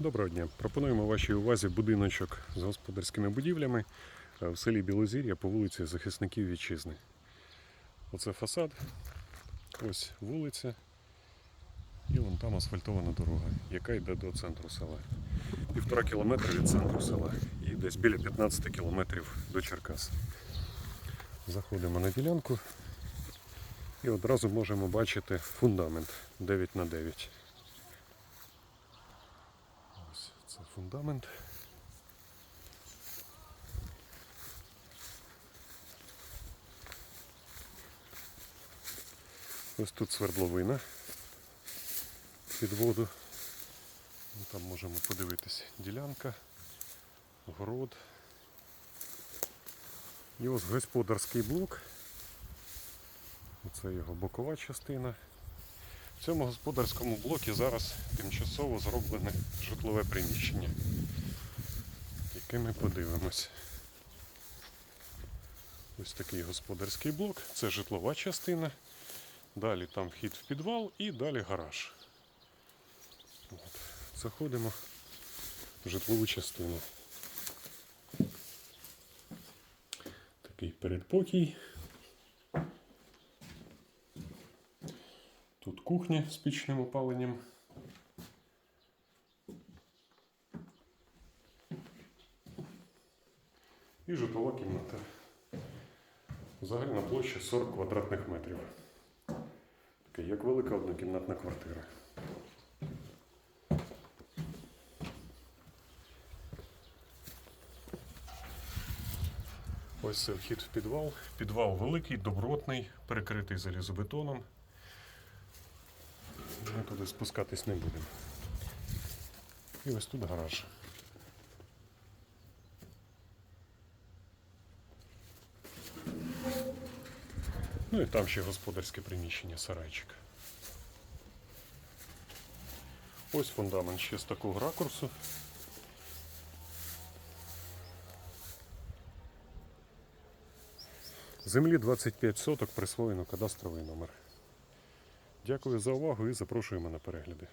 Доброго дня. Пропонуємо вашій увазі будиночок з господарськими будівлями е, в селі Білозір'я по вулиці Захисників Вітчизни. Оце фасад, ось вулиця, і вон там асфальтована дорога, яка йде до центру села. Півтора кілометра від центру села і десь біля 15 кілометрів до Черкас. Заходимо на ділянку і одразу можемо бачити фундамент 9 на 9 Ось це фундамент. Ось тут свердловина під воду. Ну, Там можемо подивитись ділянка, город. І ось господарський блок. Це його бокова частина. В цьому господарському блокі зараз тимчасово зроблене житлове приміщення, яке ми подивимось. Ось такий господарський блок, це житлова частина. Далі там вхід в підвал і далі гараж. От. Заходимо в житлову частину. Такий передпокій. Тут кухня з пічним опаленням. І житлова кімната. Загальна площа 40 квадратних метрів. Таке, як велика однокімнатна квартира. Ось це вхід в підвал. Підвал великий, добротний, перекритий залізобетоном. Ми туди спускатись не будемо. І ось тут гараж. Ну і там ще господарське приміщення, сарайчик. Ось фундамент ще з такого ракурсу. Землі 25 соток присвоєно кадастровий номер. Дякую за увагу і запрошуємо на перегляди.